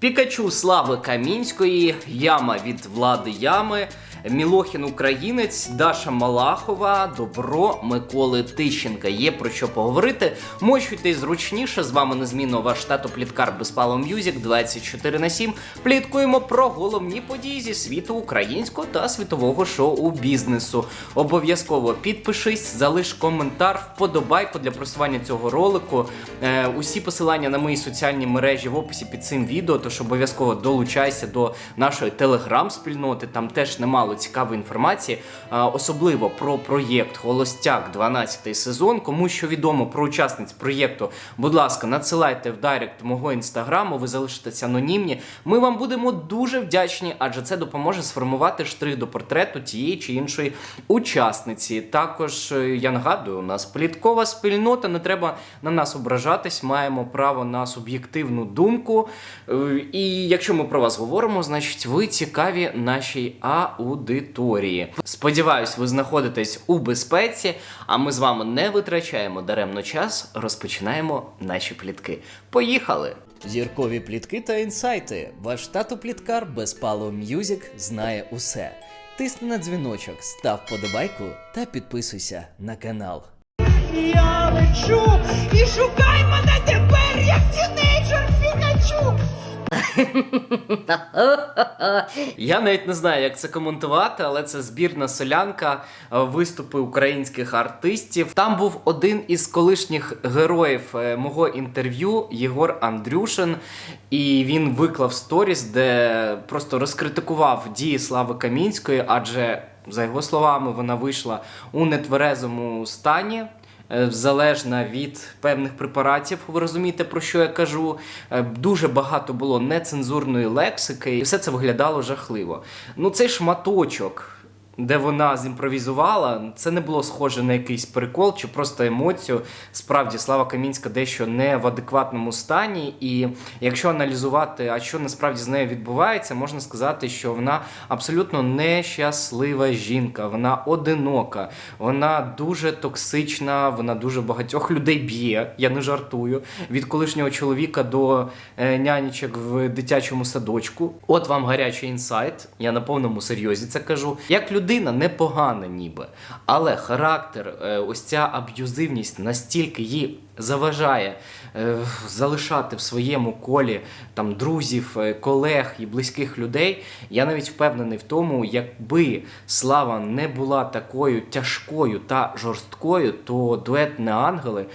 Пікачу Слави Камінської, Яма від влади Ями, Мілохін Українець, Даша Малахова, Добро Миколи Тищенка. Є про що поговорити. Мочуйте зручніше. З вами незмінно ваш тато Пліткар Безпало М'юзік 24 на 7. Пліткуємо про головні події зі світу українського та світового шоу-бізнесу. Обов'язково підпишись, залиш коментар, вподобайку для просування цього ролику. Е, усі посилання на мої соціальні мережі в описі під цим відео. Тож обов'язково долучайся до нашої телеграм-спільноти. Там теж немало цікавої інформації, е, особливо про проєкт Холостяк 12 сезон. Кому що відомо про учасниць проєкту, будь ласка, надсилайте в директ мого інстаграму, ви залишитеся анонімні. Ми вам будемо дуже вдячні, адже це допоможе сформувати штрих до портрету тієї чи іншої учасниці. Також е, я нагадую, у нас пліткова спільнота, не треба на нас ображатись, маємо право на суб'єктивну думку. І якщо ми про вас говоримо, значить ви цікаві нашій аудиторії. Сподіваюсь, ви знаходитесь у безпеці, а ми з вами не витрачаємо даремно час, розпочинаємо наші плітки. Поїхали! Зіркові плітки та інсайти. Ваш тато пліткар Безпало М'юзік знає усе. Тисни на дзвіночок, став подобайку та підписуйся на канал. Я лечу Я навіть не знаю, як це коментувати, але це збірна солянка, е, виступи українських артистів. Там був один із колишніх героїв е, мого інтерв'ю Єгор Андрюшин, і він виклав сторіс, де просто розкритикував дії Слави Камінської, адже за його словами вона вийшла у нетверезому стані. Е, Залежна від певних препаратів, ви розумієте, про що я кажу. Е, Дуже багато було нецензурної лексики, і все це виглядало жахливо. Ну, цей шматочок, де вона зімпровізувала, це не було схоже на якийсь прикол чи просто емоцію. Справді, Слава Камінська дещо не в адекватному стані. І якщо аналізувати, а що насправді з нею відбувається, можна сказати, що вона абсолютно нещаслива жінка, вона одинока, вона дуже токсична, вона дуже багатьох людей б'є. Я не жартую. Від колишнього чоловіка до е, нянечок в дитячому садочку. От вам гарячий інсайт. Я на повному серйозі це кажу. Як людина непогана, ніби, але характер, е, ось ця аб'юзивність настільки її заважає е, залишати в своєму колі там друзів, е, колег і близьких людей. Я навіть впевнений в тому, якби слава не була такою тяжкою та жорсткою, то дует не ангели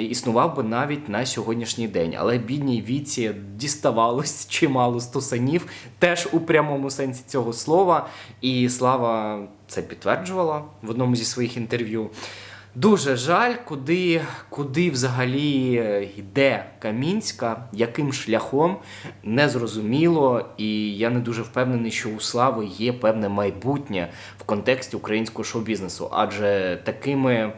існував би навіть на сьогоднішній день. Але бідній віці діставалось чимало стусанів, теж у прямому сенсі цього слова. І слава це підтверджувала в одному зі своїх інтерв'ю. Дуже жаль, куди, куди взагалі е, йде Камінська, яким шляхом незрозуміло, і я не дуже впевнений, що у Слави є певне майбутнє в контексті українського шоу-бізнесу, адже такими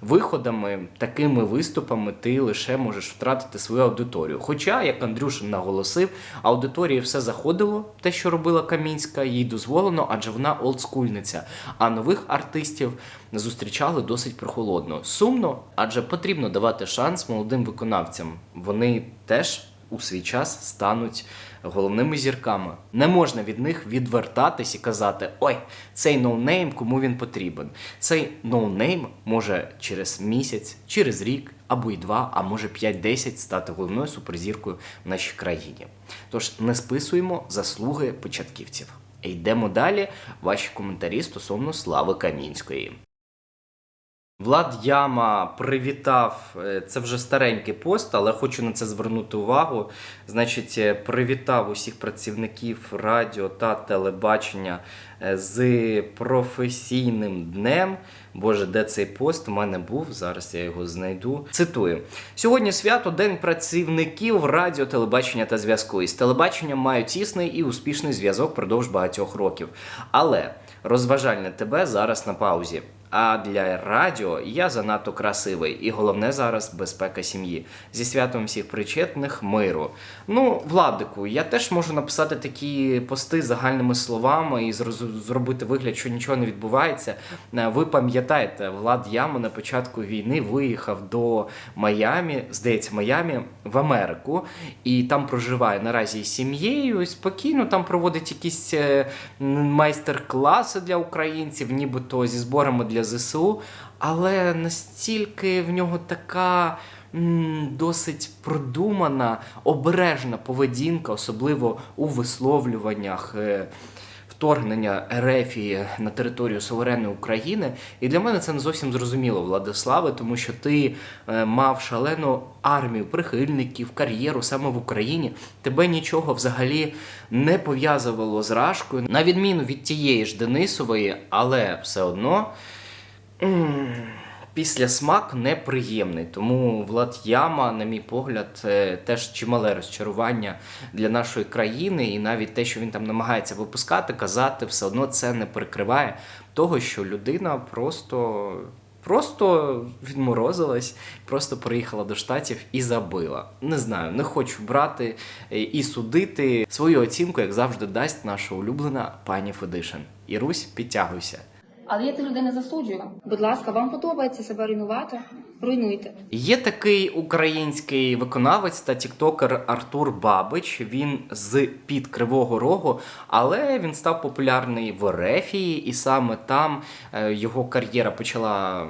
виходами, такими виступами ти лише можеш втратити свою аудиторію. Хоча, як Андрюшин наголосив, аудиторії все заходило, те, що робила Камінська, їй дозволено, адже вона олдскульниця. А нових артистів зустрічали досить прохолодно. Сумно, адже потрібно давати шанс молодим виконавцям. Вони теж у свій час стануть головними зірками. Не можна від них відвертатись і казати: ой, цей ноунейм, кому він потрібен. Цей ноунейм може через місяць, через рік або й два, а може 5-10 стати головною суперзіркою в нашій країні. Тож не списуємо заслуги початківців. Йдемо далі. Ваші коментарі стосовно Слави Камінської. Влад Яма привітав, е, це вже старенький пост, але хочу на це звернути увагу. Значить, е, привітав усіх працівників радіо та телебачення е, з професійним днем. Боже, де цей пост у мене був? Зараз я його знайду. Цитую: сьогодні свято День працівників радіо, телебачення та зв'язку. Із телебаченням маю тісний і успішний зв'язок впродовж багатьох років. Але розважальне тебе зараз на паузі. А для радіо я занадто красивий, і головне зараз безпека сім'ї. Зі святом всіх причетних миру. Ну, Владику, я теж можу написати такі пости загальними словами і зробити вигляд, що нічого не відбувається. Е, Ви пам'ятаєте, Влад Яма на початку війни виїхав до Майамі, здається, Майамі в Америку, і там проживає наразі із сім'єю, спокійно там проводить якісь е, майстер-класи для українців, нібито зі зборами для ЗСУ. Але настільки в нього така досить продумана, обережна поведінка, особливо у висловлюваннях. е, Вторгнення Ерефії на територію суверенної України, і для мене це не зовсім зрозуміло, Владиславе, тому що ти е, мав шалену армію прихильників, кар'єру саме в Україні. Тебе нічого взагалі не пов'язувало з Рашкою, на відміну від тієї ж Денисової, але все одно. Після смак неприємний, тому Влад Яма, на мій погляд, теж чимале розчарування для нашої країни, і навіть те, що він там намагається випускати, казати, все одно це не перекриває того, що людина просто. Просто відморозилась, просто приїхала до штатів і забила. Не знаю, не хочу брати е, і судити свою оцінку, як завжди, дасть наша улюблена пані Федишин. Ірусь, підтягуйся. Але я цих людей не засуджую. Будь ласка, вам подобається себе руйнувати? Руйнуйте. Є такий український виконавець та тіктокер Артур Бабич. Він з під Кривого Рогу, але він став популярний в Ерефії, і саме там е, його кар'єра почала.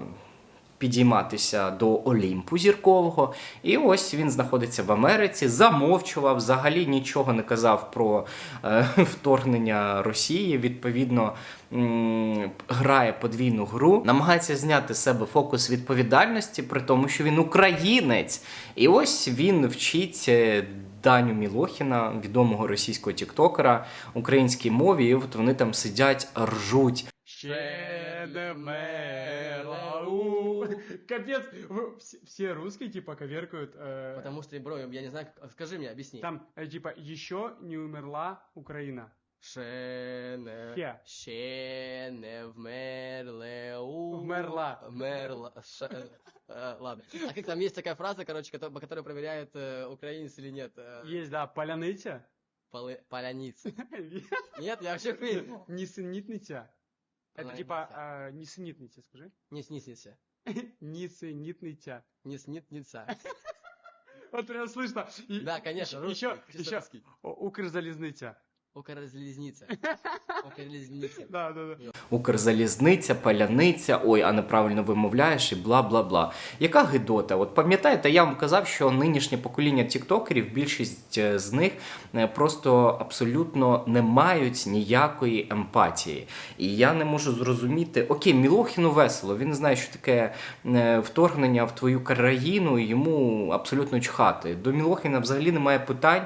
Підійматися до Олімпу зіркового, і ось він знаходиться в Америці, замовчував, взагалі нічого не казав про е, вторгнення Росії. Відповідно, м, грає подвійну гру, намагається зняти з себе фокус відповідальності, при тому, що він українець. І ось він вчить. е, Даню Мілохіна, відомого російського тіктокера, українській мові, і от вони там сидять, ржуть. Ще не вмерла у. Капец, вы- все, все русские типа коверкают. э, Потому что, бро, я не знаю, как- скажи мне, объясни. Там э, типа еще не умерла Украина. Ще не... Ще. Ще не вмерле у... Вмерла. Вмерла. Ше- э, Ладно. А как там есть такая фраза, короче, кото- по которой проверяют, э, украинец или нет? э, Есть, да, поляныця. полы- Поляницы. Нет, я вообще хуй. Нісенітниця. Это Поляниця. типа э, нісенітниця, скажи. Не сниснится. Нісенітниця. Не снится. Вот прям слышно. И- Да, конечно, русский, Еще, чисто еще. русский. Укрзалізниця. Укрзалезница. Укрзалезница. Да, да, да. Укрзалізниця, паляниця, ой, а неправильно вимовляєш і бла бла бла. Яка гидота? От пам'ятаєте, я вам казав, що нинішнє покоління тіктокерів, більшість е, з них е, просто абсолютно не мають ніякої емпатії. І я не можу зрозуміти, окей, Мілохіну весело, він знає, що таке е, вторгнення в твою країну, і йому абсолютно чхати. До Мілохіна взагалі немає питань.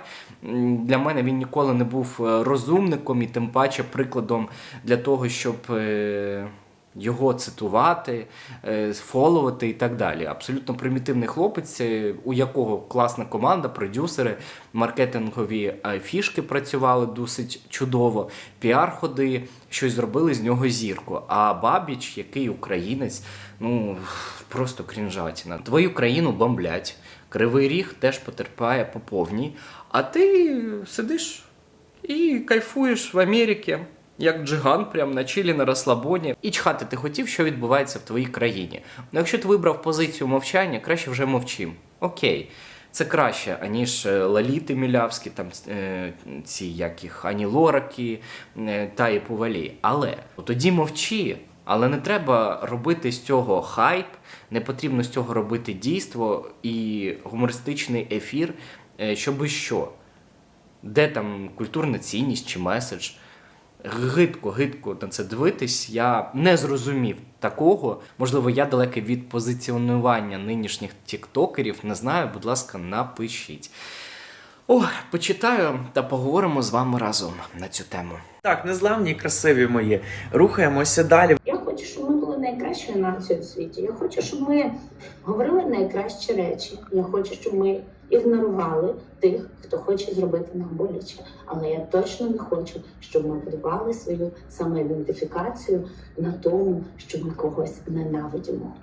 Для мене він ніколи не був розумником і тим паче прикладом для того, щоб е, його цитувати, е, фоловати і так далі. Абсолютно примітивний хлопець, е, у якого класна команда, продюсери, маркетингові фішки працювали досить чудово, піар-ходи, щось зробили з нього зірку. А Бабіч, який українець, ну просто крінжатіна. Твою країну бомблять. Кривий ріг теж потерпає по повній. А ти сидиш і кайфуєш в Америці, як джиган, прям на чилі, на розслабоні. І чхати ти хотів, що відбувається в твоїй країні. Ну, якщо ти вибрав позицію мовчання, краще вже мовчим. Окей. Це краще, аніж е, Лаліти Мілявські, там е, ці як їх Ані Лораки е, та і Повалі. Але тоді мовчи. Але не треба робити з цього хайп, не потрібно з цього робити дійство і гумористичний ефір, щоби що. Де там культурна цінність чи меседж? Гидко, гидко на це дивитись. Я не зрозумів такого. Можливо, я далекий від позиціонування нинішніх тіктокерів. Не знаю, будь ласка, напишіть. О, почитаю та поговоримо з вами разом на цю тему. Так, незламні, красиві мої. Рухаємося далі. Я хочу, щоб ми були найкращою нацією у світі. Я хочу, щоб ми говорили найкращі речі. Я хочу, щоб ми ігнорували тих, хто хоче зробити нам боляче. Але я точно не хочу, щоб ми будували свою самоідентифікацію на тому, що ми когось ненавидимо.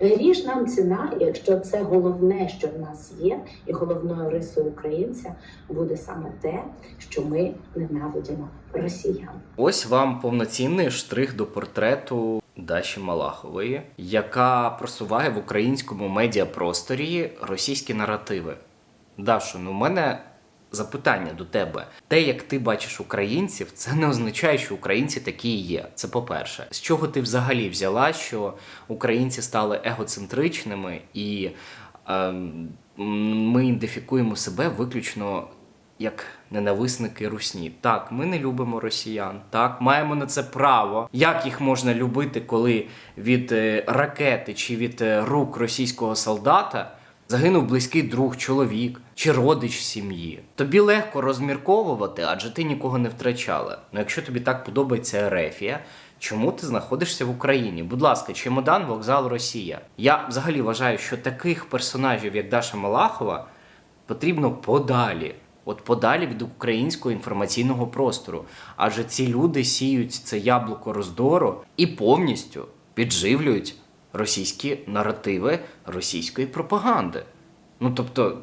Гріш нам ціна, якщо це головне, що в нас є, і головною рисою українця буде саме те, що ми ненавидимо росіян. Ось вам повноцінний штрих до портрету Даші Малахової, яка просуває в українському медіапросторі російські наративи. Дашу, ну в мене запитання до тебе. Те, як ти бачиш українців, це не означає, що українці такі і є. Це по-перше. З чого ти взагалі взяла, що українці стали егоцентричними і ем, ми ідентифікуємо себе виключно як ненависники русні. Так, ми не любимо росіян. Так, маємо на це право. Як їх можна любити, коли від е, ракети чи від е, рук російського солдата загинув близький друг, чоловік чи родич сім'ї? Тобі легко розмірковувати, адже ти нікого не втрачала. Ну якщо тобі так подобається Ерефія, Чому ти знаходишся в Україні? Будь ласка, чемодан, вокзал, Росія. Я взагалі вважаю, що таких персонажів, як Даша Малахова, потрібно подалі. От подалі від українського інформаційного простору. Адже ці люди сіють це яблуко роздору і повністю підживлюють російські наративи російської пропаганди. Ну тобто,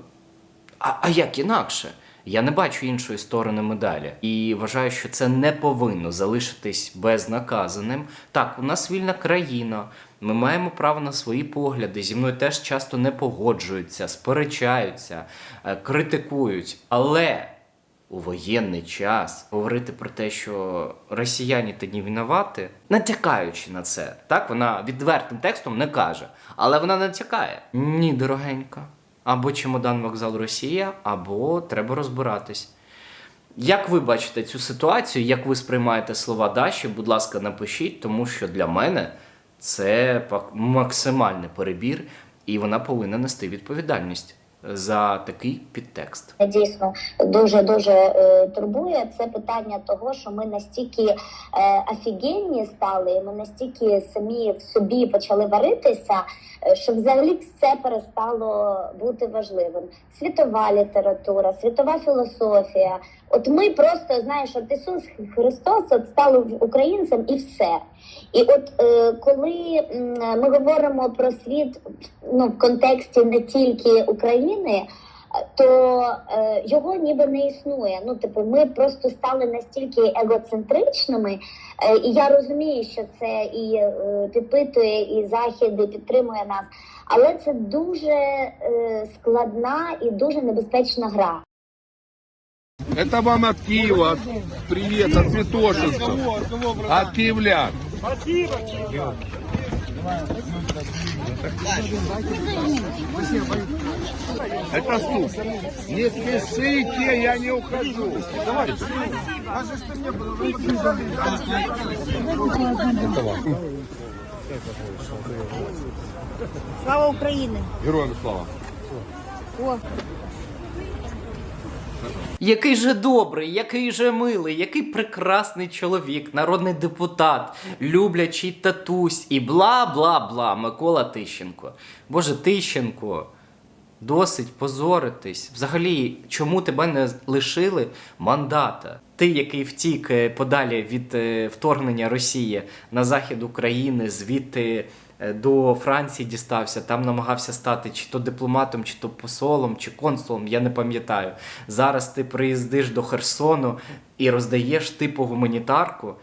а, а як інакше? Я не бачу іншої сторони медалі і вважаю, що це не повинно залишитись безнаказаним. Так, у нас вільна країна. Ми маємо право на свої погляди. Зі мною теж часто не погоджуються, сперечаються, е, критикують. Але у воєнний час говорити про те, що росіяни та не винувати, натякаючи на це, так вона відвертим текстом не каже, але вона натякає. Ні, дорогенька. Або чемодан вокзал Росія, або треба розбиратись. Як ви бачите цю ситуацію, як ви сприймаєте слова Даші, будь ласка, напишіть, тому що для мене це максимальний перебір, і вона повинна нести відповідальність за такий підтекст. дійсно дуже дуже е, турбує це питання того, що ми настільки е, офігенні стали, ми настільки самі в собі почали варитися, е, що взагалі все перестало бути важливим. Світова література, світова філософія. От ми просто знаєш, от Ісус Христос от став українцем і все. І от е, коли ми говоримо про світ ну, в контексті не тільки України, то е, його ніби не існує. Ну, типу, ми просто стали настільки егоцентричними, е, і я розумію, що це і підпитує, і захід і підтримує нас, але це дуже складна і дуже небезпечна гра. Это вам от Киева. Привет от Святошинцев. От киевлян. Это суп. Не спешите, я не ухожу. Слава Україні! Героям слава. Який же добрий, який же милий, який прекрасний чоловік, народний депутат, люблячий татусь і бла бла бла. Микола Тищенко. Боже, Тищенко, досить позоритись. Взагалі, чому тебе не лишили мандата? Ти, який втік е, подалі від е, вторгнення Росії на захід України, звідти е, до Франції дістався, там намагався стати чи то дипломатом, чи то посолом, чи консулом, я не пам'ятаю. Зараз ти приїздиш до Херсону і роздаєш типу гуманітарку,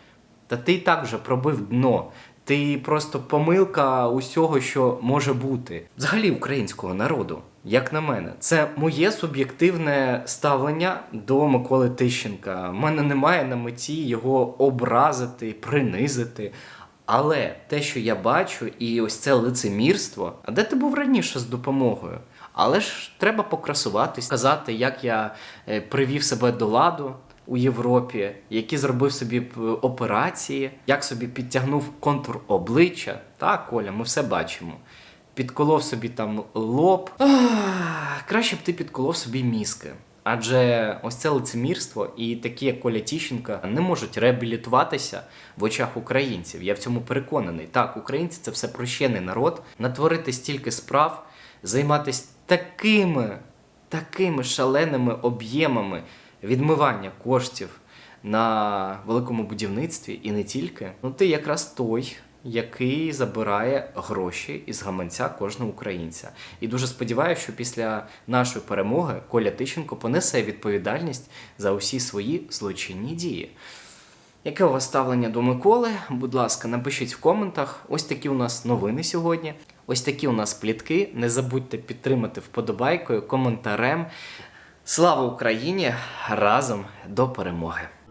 та ти і так вже пробив дно. Ти просто помилка усього, що може бути. Взагалі українського народу, як на мене, це моє суб'єктивне ставлення до Миколи Тищенка. У мене немає на меті його образити, принизити. Але те, що я бачу, і ось це лицемірство, а де ти був раніше з допомогою? Але ж треба покрасуватись, сказати, як я е, привів себе до ладу у Європі, які зробив собі операції, як собі підтягнув контур обличчя. Так, Коля, ми все бачимо. Підколов собі там лоб. Ах, краще б ти підколов собі мізки. Адже ось це лицемірство і такі, як Коля Тіщенка, не можуть реабілітуватися в очах українців. Я в цьому переконаний. Так, українці це все прощений народ, натворити стільки справ, займатися такими такими шаленими об'ємами відмивання коштів на великому будівництві і не тільки, ну ти якраз той, який забирає гроші із гаманця кожного українця. І дуже сподіваюся, що після нашої перемоги Коля Тищенко понесе відповідальність за усі свої злочинні дії. Яке у вас ставлення до Миколи? Будь ласка, напишіть в коментах. Ось такі у нас новини сьогодні. Ось такі у нас плітки. Не забудьте підтримати вподобайкою, коментарем. Слава Україні! Разом до перемоги!